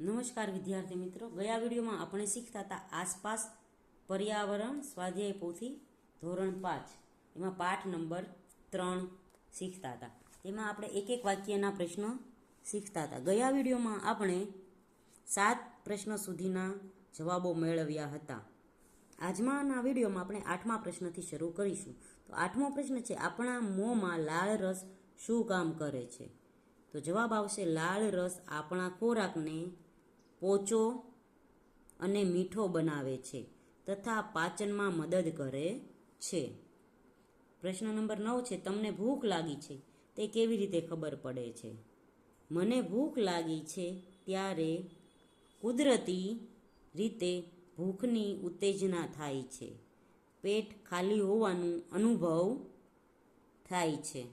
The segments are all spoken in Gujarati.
નમસ્કાર વિદ્યાર્થી મિત્રો. ગયા વિડીયોમાં આપણે શીખતા હતા આસપાસ પર્યાવરણ સ્વાધ્યાય પોથી ધોરણ પાંચ. એમાં પાઠ નંબર ત્રણ શીખતા હતા. તેમાં આપણે એક એક વાક્યના પ્રશ્નો શીખતા હતા. ગયા વિડીયોમાં આપણે સાત પ્રશ્ન સુધીના જવાબો મેળવ્યા હતા. આજમાંના વિડીયોમાં આપણે આઠમા પ્રશ્નથી શરૂ કરીશું. તો આઠમો પ્રશ્ન છે, આપણા મોંમાં લાળ રસ શું કામ કરે છે? તો જવાબ આવશે, લાળ રસ આપણા ખોરાકને પોચો અને મીઠો બનાવે છે તથા પાચનમાં મદદ કરે છે. પ્રશ્ન નંબર નવ છે, તમને ભૂખ લાગી છે? તે કેવી રીતે ખબર પડે છે? મને ભૂખ લાગી છે ત્યારે કુદરતી રીતે ભૂખની ઉત્તેજના થાય છે. પેટ ખાલી હોવાનું અનુભવ થાય છે.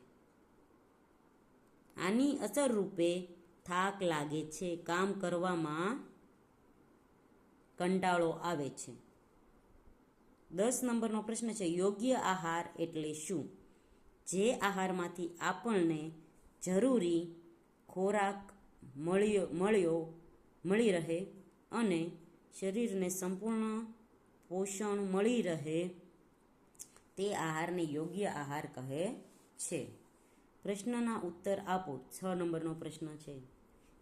આની અસર રૂપે થાક લાગે છે. કામ કરવામાં કંટાળો આવે છે. દસ નંબરનો પ્રશ્ન છે, યોગ્ય આહાર એટલે શું? જે આહારમાંથી આપણને જરૂરી ખોરાક મળ્યો મળ્યો, મળી રહે અને શરીરને સંપૂર્ણ પોષણ મળી રહે, તે આહારને યોગ્ય આહાર કહે છે. પ્રશ્નના ઉત્તર આપો. છ નંબરનો પ્રશ્ન છે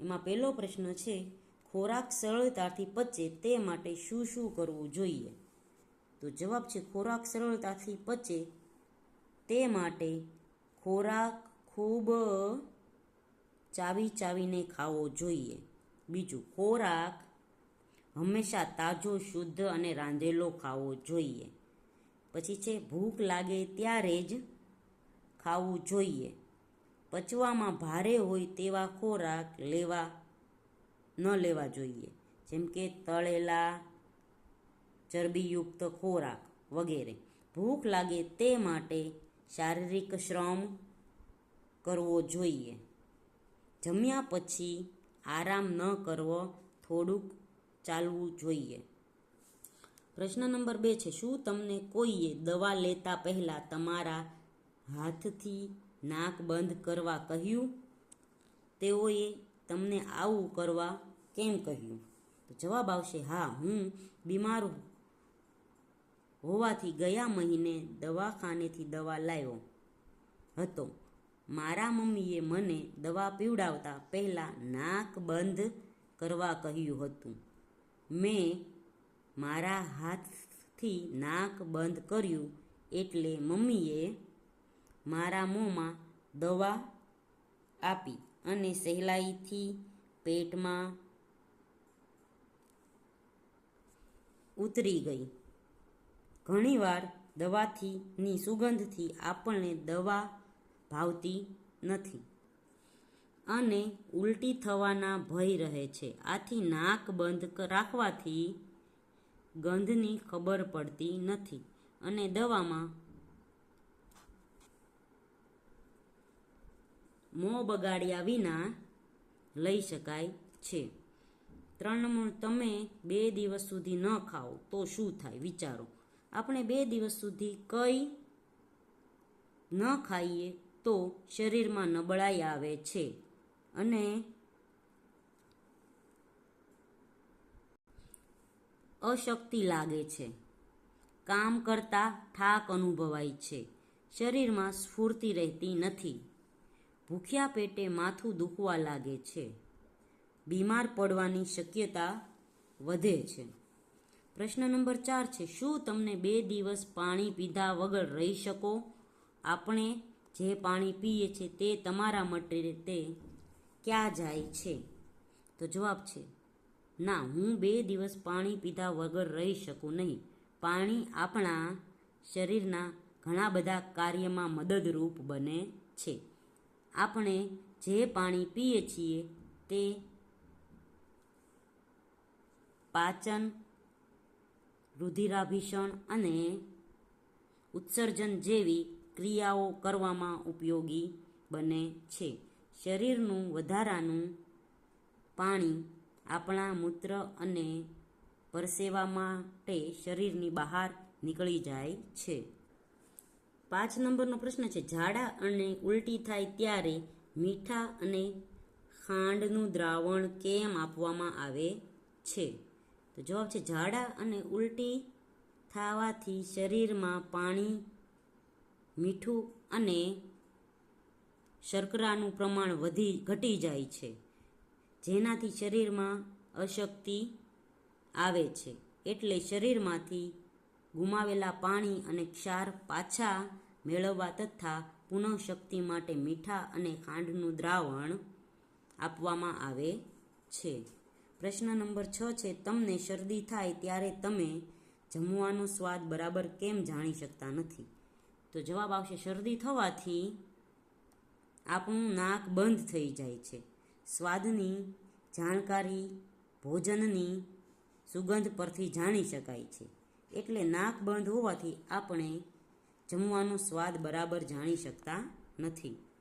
એમાં પહેલો પ્રશ્ન છે, ખોરાક સરળતાથી પચે તે માટે શું શું કરવું જોઈએ? તો જવાબ છે, ખોરાક સરળતાથી પચે તે માટે ખોરાક ખૂબ ચાવી ચાવીને ખાવો જોઈએ. બીજું, ખોરાક હંમેશા તાજો, શુદ્ધ અને રાંધેલો ખાવો જોઈએ. પછી છે, ભૂખ લાગે ત્યારે જ ખાવું જોઈએ. પચવામાં ભારે હોય તેવા ખોરાક લેવા ન લેવા જોઈએ. જેમ કે તળેલા, ચરબીયુક્ત ખોરાક વગેરે. ભૂખ લાગે તે માટે શારીરિક શ્રમ કરવો જોઈએ. જમ્યા પછી આરામ ન કરવો થોડુંક ચાલવું જોઈએ. પ્રશ્ન નંબર બે છે, શું તમને કોઈએ દવા લેતા પહેલાં તમારા હાથથી નાક બંધ કરવા કહ્યું. તેઓએ તમને આવું કરવા કેમ કહ્યું? તો જવાબ આવશે, હા, હું બીમાર હોવાથી ગયા મહિને દવાખાનેથી દવા લાવ્યો હતો. મારા મમ્મીએ મને દવા પીવડાવતા પહેલાં નાક બંધ કરવા કહ્યું હતું. મેં મારા હાથથી નાક બંધ કર્યું એટલે મમ્મીએ મારા મોંમાં દવા આપી અને સહેલાઈથી પેટમાં ઉતરી ગઈ. ઘણીવાર દવાથી ની સુગંધથી આપણને દવા ભાવતી નથી અને ઉલટી થવાના ભય રહે છે. આથી નાક બંધ રાખવાથી ગંધની ખબર પડતી નથી અને દવામાં મોં બગાડ્યા વિના લઈ શકાય છે. ત્રણ તમે બે દિવસ સુધી ન ખાઓ તો શું થાય? વિચારો. આપણે બે દિવસ સુધી કંઈ ન ખાઈએ તો શરીરમાં નબળાઈ આવે છે અને અશક્તિ લાગે છે. કામ કરતા થાક અનુભવાય છે. શરીરમાં સ્ફૂર્તિ રહેતી નથી. ભૂખ્યા પેટે માથું દુખવા લાગે છે. બીમાર પડવાની શક્યતા વધે છે. પ્રશ્ન નંબર ચાર છે, શું તમને બે દિવસ પાણી પીધા વગર રહી શકો? આપણે જે પાણી પીએ છીએ તે તમારા માટે ક્યાં જાય છે? તો જવાબ છે, ના, હું બે દિવસ પાણી પીધા વગર રહી શકું નહીં. પાણી આપણા શરીરના ઘણા બધા કાર્યમાં મદદરૂપ બને છે. આપણે જે પાણી પીએ છીએ તે પાચન, રુધિરાભિષણ અને ઉત્સર્જન જેવી ક્રિયાઓ કરવામાં ઉપયોગી બને છે. શરીરનું વધારાનું પાણી આપણા મૂત્ર અને પરસેવા માટે શરીરની બહાર નીકળી જાય છે. પાંચ નંબરનો પ્રશ્ન છે, ઝાડા અને ઉલટી થાય ત્યારે મીઠા અને ખાંડનું દ્રાવણ કેમ આપવામાં આવે છે? તો જવાબ છે, ઝાડા અને ઉલટી થવાથી શરીરમાં પાણી, મીઠું અને શર્કરાનું પ્રમાણ વધી, ઘટી જાય છે, જેનાથી શરીરમાં અશક્તિ આવે છે. એટલે શરીરમાંથી ગુમાવેલા પાણી અને ક્ષાર પાછા મેળવવા તથા પુનઃશક્તિ માટે મીઠા અને ખાંડનું દ્રાવણ આપવામાં આવે છે. પ્રશ્ન નંબર છ છે, તમને શરદી થાય ત્યારે તમે જમવાનો સ્વાદ બરાબર કેમ જાણી શકતા નથી? તો જવાબ આવશે, શરદી થવાથી આપણું નાક બંધ થઈ જાય છે. સ્વાદની જાણકારી, ભોજનની સુગંધ પરથી જાણી શકાય છે. એટલે નાક બંધ હોવાથી આપણે જમવાનો સ્વાદ બરાબર જાણી શકતા નથી.